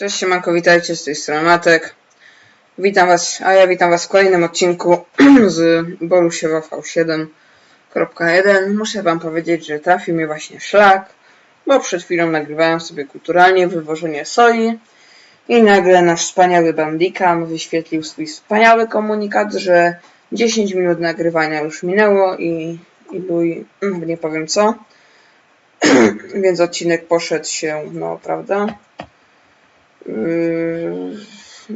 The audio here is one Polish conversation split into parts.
Cześć siemanko, witajcie z tej strony Matek. Witam was, a ja witam was w kolejnym odcinku z Bolusiewa V7.1. Muszę wam powiedzieć, że trafił mi właśnie szlak, bo przed chwilą nagrywałem sobie kulturalnie wywożenie soi i nagle nasz wspaniały bandikam wyświetlił swój wspaniały komunikat, że 10 minut nagrywania już minęło i, i luj, nie powiem co. Więc odcinek poszedł się, no prawda? Yy,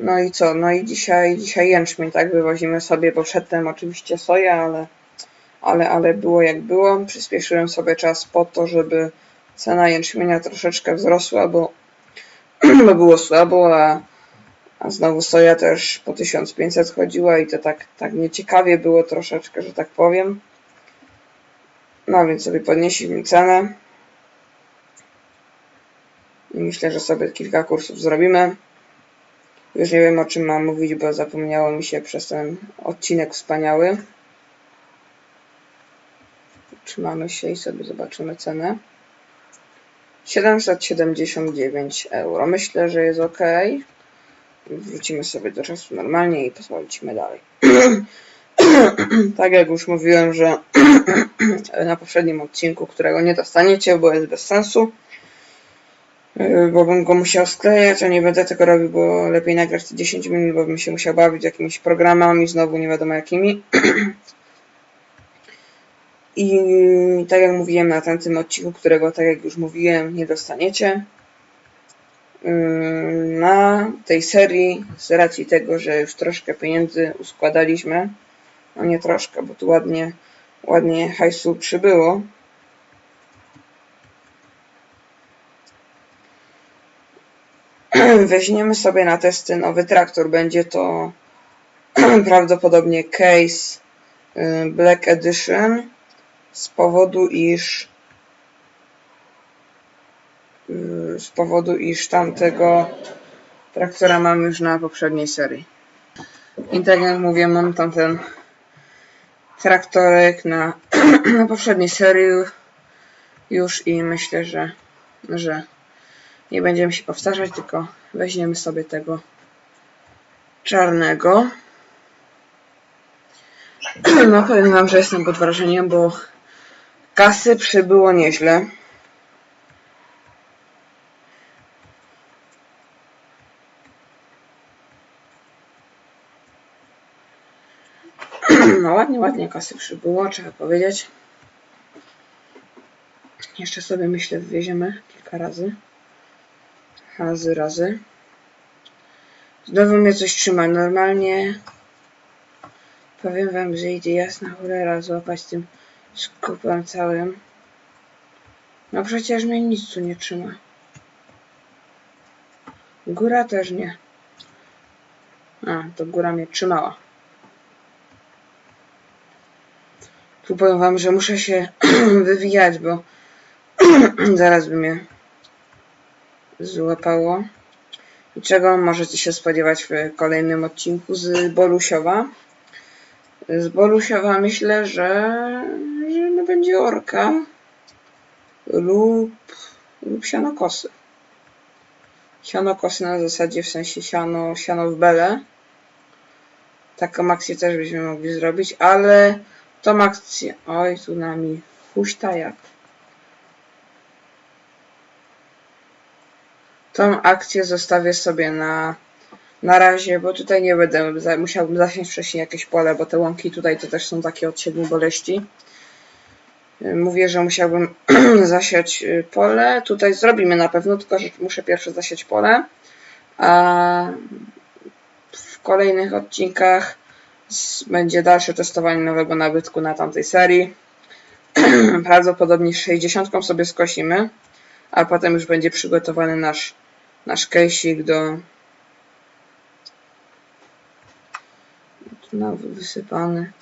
No i co? No i dzisiaj, dzisiaj jęczmień, tak? Wywozimy sobie, bo przedtem oczywiście soja, ale, ale, ale było jak było. Przyspieszyłem sobie czas po to, żeby cena jęczmienia troszeczkę wzrosła, bo, bo było słabo, a, a znowu soja też po 1500 chodziła i to tak, tak nieciekawie było troszeczkę, że tak powiem. No więc sobie podnieśliśmy cenę. Myślę, że sobie kilka kursów zrobimy. Już nie wiem o czym mam mówić, bo zapomniało mi się przez ten odcinek wspaniały. Trzymamy się i sobie zobaczymy cenę. 779 euro. Myślę, że jest ok. Wrócimy sobie do czasu normalnie i pozwolimy dalej. tak jak już mówiłem, że na poprzednim odcinku, którego nie dostaniecie, bo jest bez sensu. Yy, bo bym go musiał sklejać, a nie będę tego robił, bo lepiej nagrać te 10 minut, bo bym się musiał bawić jakimiś programami, znowu nie wiadomo jakimi. I tak jak mówiłem na tamtym odcinku, którego tak jak już mówiłem, nie dostaniecie. Yy, Na tej serii, z racji tego, że już troszkę pieniędzy uskładaliśmy, no nie troszkę, bo tu ładnie, ładnie hajsu przybyło, weźmiemy sobie na testy nowy traktor. Będzie to prawdopodobnie case y, Black Edition z powodu iż y, z powodu iż tamtego traktora mam już na poprzedniej serii. I tak jak mówię, mam tamten traktorek na, na poprzedniej serii już i myślę, że, że nie będziemy się powtarzać, tylko weźmiemy sobie tego czarnego. No powiem wam, że jestem pod wrażeniem, bo kasy przybyło nieźle. No ładnie, ładnie kasy przybyło, trzeba powiedzieć. Jeszcze sobie myślę wywieziemy kilka razy razy, razy. Znowu mnie coś trzyma. Normalnie powiem wam, że idzie jasna cholera złapać tym skupem całym. No przecież mnie nic tu nie trzyma. Góra też nie. A, to góra mnie trzymała. Tu powiem wam, że muszę się wywijać, bo zaraz by mnie złapało. I czego możecie się spodziewać w kolejnym odcinku z Bolusiowa? Z Bolusiowa myślę, że, że będzie orka lub, lub sianokosy. Sianokosy na zasadzie w sensie siano, siano w bele. Taką akcję też byśmy mogli zrobić, ale tą akcję... Oj, tu nami huśta jak. Tą akcję zostawię sobie na, na razie, bo tutaj nie będę, musiałbym zasiąść wcześniej jakieś pole, bo te łąki tutaj to też są takie od siedmiu boleści. Y, Mówię, że musiałbym zasiać y, pole. Tutaj zrobimy na pewno, tylko że muszę pierwsze zasiać pole. A w kolejnych odcinkach będzie dalsze testowanie nowego nabytku na tamtej serii. Prawdopodobnie 60 sobie skosimy, a potem już będzie przygotowany nasz nasz case'ik do nowy wysypany.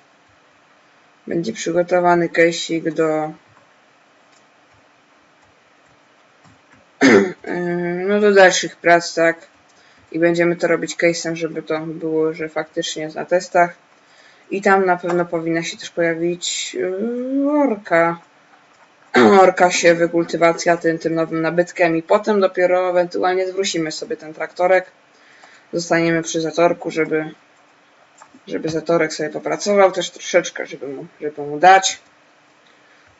Będzie przygotowany case'ik do no do dalszych prac, tak? I będziemy to robić case'em, żeby to było, że faktycznie jest na testach. I tam na pewno powinna się też pojawić yy, orka orkasie, wykultywacja tym, tym nowym nabytkiem i potem dopiero ewentualnie zwrócimy sobie ten traktorek. Zostaniemy przy zatorku, żeby, żeby zatorek sobie popracował też troszeczkę, żeby mu, żeby mu dać.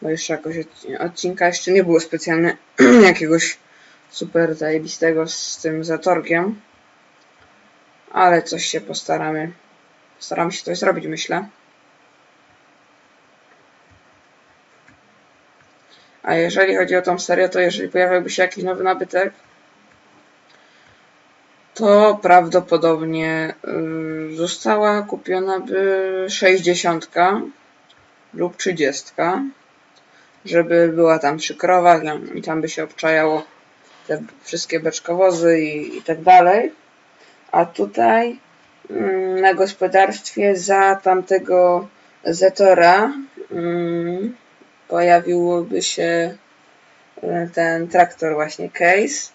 Bo jeszcze jakoś odci- odcinka jeszcze nie było specjalnie jakiegoś super zajebistego z tym zatorkiem. Ale coś się postaramy. Postaramy się coś zrobić, myślę. A jeżeli chodzi o tą serię, to jeżeli pojawiłby się jakiś nowy nabytek, to prawdopodobnie y, została kupiona by 60 lub 30, żeby była tam przykrowa i tam by się obczajało te wszystkie beczkowozy i, i tak dalej. A tutaj mm, na gospodarstwie za tamtego Zetora mm, pojawiłoby się y, ten traktor właśnie case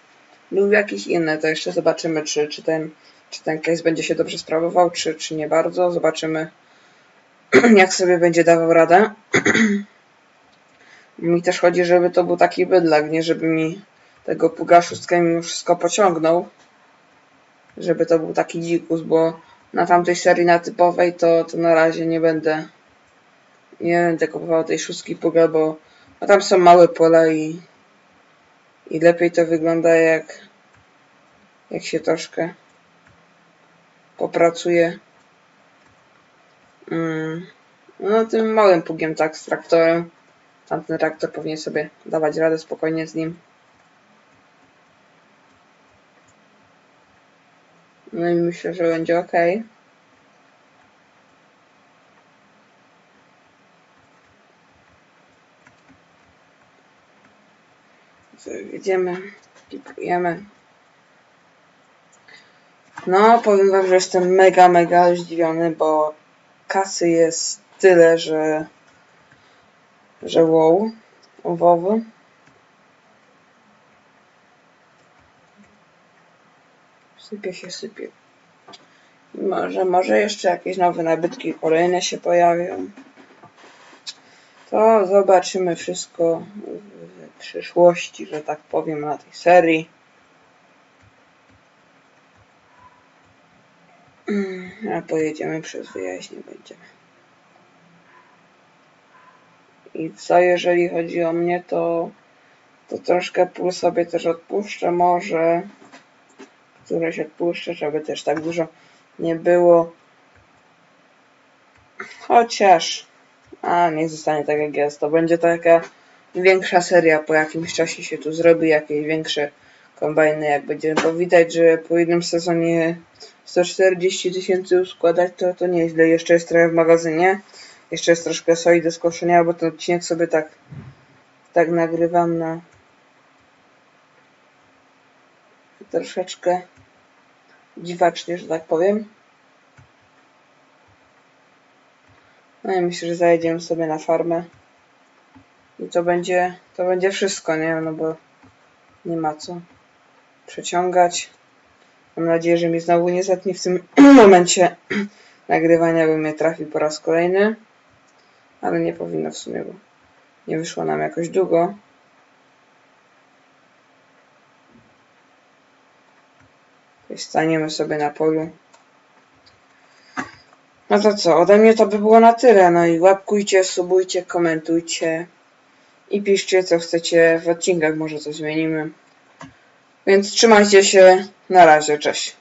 lub jakiś inny, to jeszcze zobaczymy czy, czy, ten, czy ten case będzie się dobrze sprawował, czy, czy nie bardzo. Zobaczymy jak sobie będzie dawał radę. mi też chodzi, żeby to był taki bydlak, nie żeby mi tego Puga szóstkę mimo wszystko pociągnął. Żeby to był taki dzikus, bo na tamtej serii na typowej to, to na razie nie będę nie będę kupował tej szóstki Puga, bo, bo tam są małe pola i, i lepiej to wygląda jak jak się troszkę popracuje. Mm, no tym małym pugiem tak z traktorem. Tamten traktor powinien sobie dawać radę spokojnie z nim. No i myślę, że będzie ok Jedziemy, tipujemy. No, powiem wam, że jestem mega, mega zdziwiony, bo kasy jest tyle, że że wow, wow. Sypie się, sypie. Może, może jeszcze jakieś nowe nabytki kolejne się pojawią. To zobaczymy wszystko w przyszłości, że tak powiem, na tej serii. Mm, A pojedziemy przez wyjaźnię będziemy. I co jeżeli chodzi o mnie, to, to troszkę pół sobie też odpuszczę może. Któreś odpuszczę, żeby też tak dużo nie było. Chociaż, a niech zostanie tak jak jest. To będzie taka większa seria po jakimś czasie się tu zrobi, jakieś większe kombajny, jak będziemy. Bo widać, że po jednym sezonie 140 tysięcy składać, to, to nieźle. Jeszcze jest trochę w magazynie. Jeszcze jest troszkę soi do skoszenia, bo ten odcinek sobie tak, tak nagrywam na troszeczkę dziwacznie, że tak powiem. No i myślę, że zajedziemy sobie na farmę. I to będzie, to będzie wszystko, nie? No bo nie ma co przeciągać. Mam nadzieję, że mi znowu nie zetnie w tym momencie nagrywania, by mnie trafił po raz kolejny. Ale nie powinno w sumie, bo nie wyszło nam jakoś długo. Staniemy sobie na polu. No to co, ode mnie to by było na tyle. No i łapkujcie, subujcie, komentujcie i piszcie co chcecie w odcinkach, może coś zmienimy. Więc trzymajcie się, na razie, cześć.